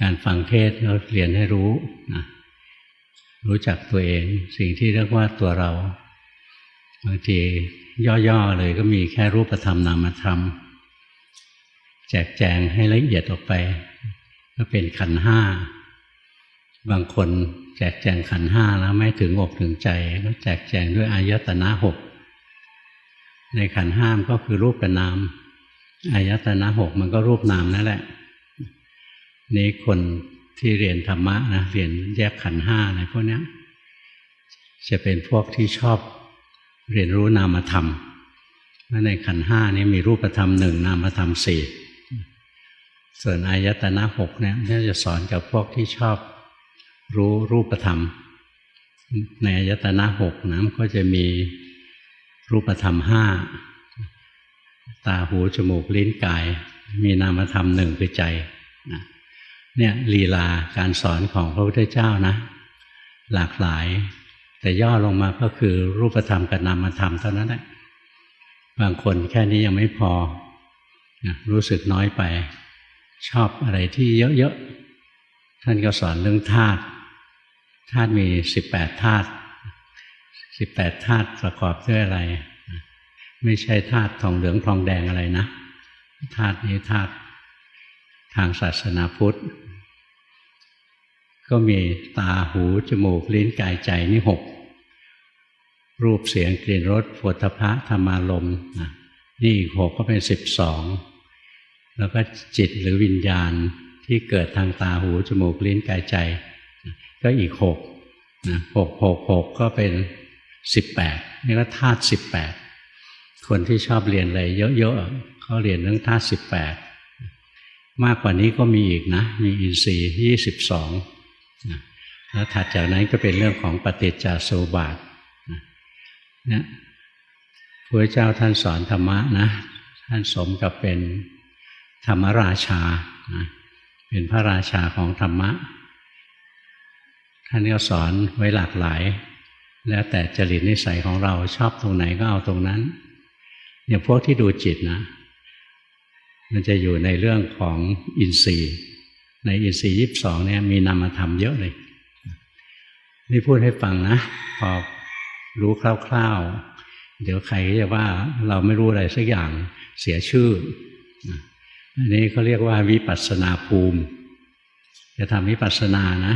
การฟังเทศเราเรียนให้รู้นะรู้จักตัวเอง สิ่งที่เรียกว่าตัวเราบางทีย่อๆเลยก็มีแค่รูปธรรมนามธรรม แจกแจงให้ละเอียดออกไป ก็เป็นขันห้า บางคนแจกแจงขันห้าแล้วไม่ถึงอกถึงใจก็แจกแจงด้วยอายตนะหกในขันห้ามก็คือรูปกับนามอายตนะหกมันก็รูปนามนั่นแหละ นี่คนที่เรียนธรรมะนะเรียนแยกขันห้าอะไรพวกนี้จะเป็นพวกที่ชอบเรียนรู้นามธรรมว่าในขันห้านี้มีรูปธรรมหนึ่งนามธรรมสี่ส่วนอายตนะหกเนี่ยจะสอนกับพวกที่ชอบรู้รูปธรรม ในอายตนะหกนะก็จะมีรูปธรรมห้าตาหูจมูกลิ้นกาย มีนามธรรมหนึ่งคือใจนะ เนี่ยลีลาการสอนของพระพุทธเจ้านะ หลากหลาย แต่ย่อลงมาก็คือรูปธรรมกับนามธรรมเท่านั้นแหละบางคนแค่นี้ยังไม่พอนะรู้สึกน้อยไป ชอบอะไรที่เยอะๆท่านก็สอนเรื่องธาตุธาตุมีสิบแปดธาตุสิบแปดธาตุประกอบด้วยอะไร ไม่ใช่ธาตุทองเหลืองทองแดงอะไรนะธาตุนี้ธาตุ ทางศาสนาพุทธ ก็มีตาหู จมูก ลิ้นกายใจนี่หกรูปเสียงกลิ่นรสผลพะธรรมารมณ์นี่อีกหกก็เป็นสิบสองแล้วก็จิตหรือวิญญาณที่เกิดทางตาหูจมูกลิ้นกายใจ ก็อีกหกนะหกหกหกก็เป็นสิบแปดนี่ก็ธาตุสิบแปดคนที่ชอบเรียนอะไรเยอะๆเขาเรียนเรื่องธาตุสิบแปด มากกว่านี้ก็มีอีกนะ มีอินทรีย์ยี่สิบสองแล้วถัดจากนั้นก็เป็นเรื่องของปฏิจจสมุปบาทเนี่ยพระเจ้าท่านสอนธรรมะนะ ท่านสมกับเป็นธรรมราชานะเป็นพระราชาของธรรมะ ท่านก็สอนไว้หลากหลาย แล้วแต่จริตนิสัยของเราชอบตรงไหนก็เอาตรงนั้น อย่างพวกที่ดูจิตนะ มันจะอยู่ในเรื่องของอินทรีย์ ในอินทรีย์ยีิบสองเนี่ยมีนามธรรมเยอะเลย นี่พูดให้ฟังนะ พอรู้คร่าวๆ เดี๋ยวใครจะว่าเราไม่รู้อะไรสักอย่างเสียชื่อ อันนี้เขาเรียกว่าวิปัสสนาภูมิ จะทำวิปัสสนานะ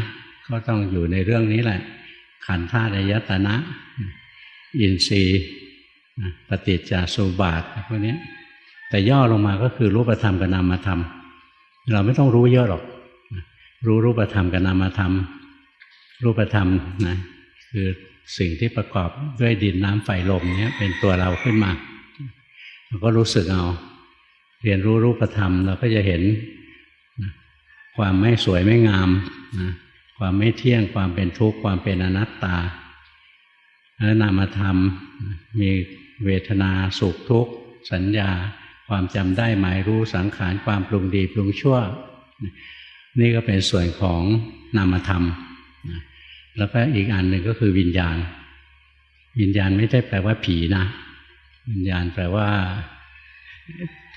ก็ต้องอยู่ในเรื่องนี้แหละ ขันธ์ธาตุยตนะ อินทรีย์ปฏิจจสุบาทพวกนี้ แต่ย่อลงมาก็คือรูปธรรมกับนามธรรม เราไม่ต้องรู้เยอะหรอก รู้รูปธรรมกับนามธรรม รูปธรรมนะคือสิ่งที่ประกอบด้วยดินน้ำไฟลมเนี้ยเป็นตัวเราขึ้นมาเราก็รู้สึกเอาเรียนรู้รูปธรรมเราก็จะเห็นความไม่สวยไม่งามนะความไม่เที่ยงความเป็นทุกข์ความเป็นอนัตตาแล้วนามธรรมมีเวทนาสุขทุกข์ สัญญา ความจำได้หมายรู้สังขารความปรุงดีปรุงชั่ว นี่ก็เป็นส่วนของนามธรรม แล้วก็อีกอันหนึ่งก็คือวิญญาณ วิญญาณไม่ได้แปลว่าผีนะ วิญญาณแปลว่า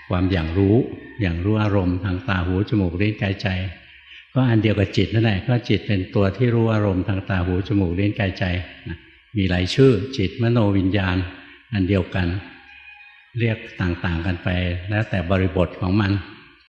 ความอย่างรู้ อย่างรู้อารมณ์ทางตาหูจมูกลิ้นกายใจ ก็อันเดียวกับจิตนั่นแหละก็จิตเป็นตัวที่รู้อารมณ์ทางตาหูจมูกลิ้นกายใจมีหลายชื่อจิตมโนวิญญาณอันเดียวกัน เรียกต่างๆกันไป แล้วแต่บริบทของมัน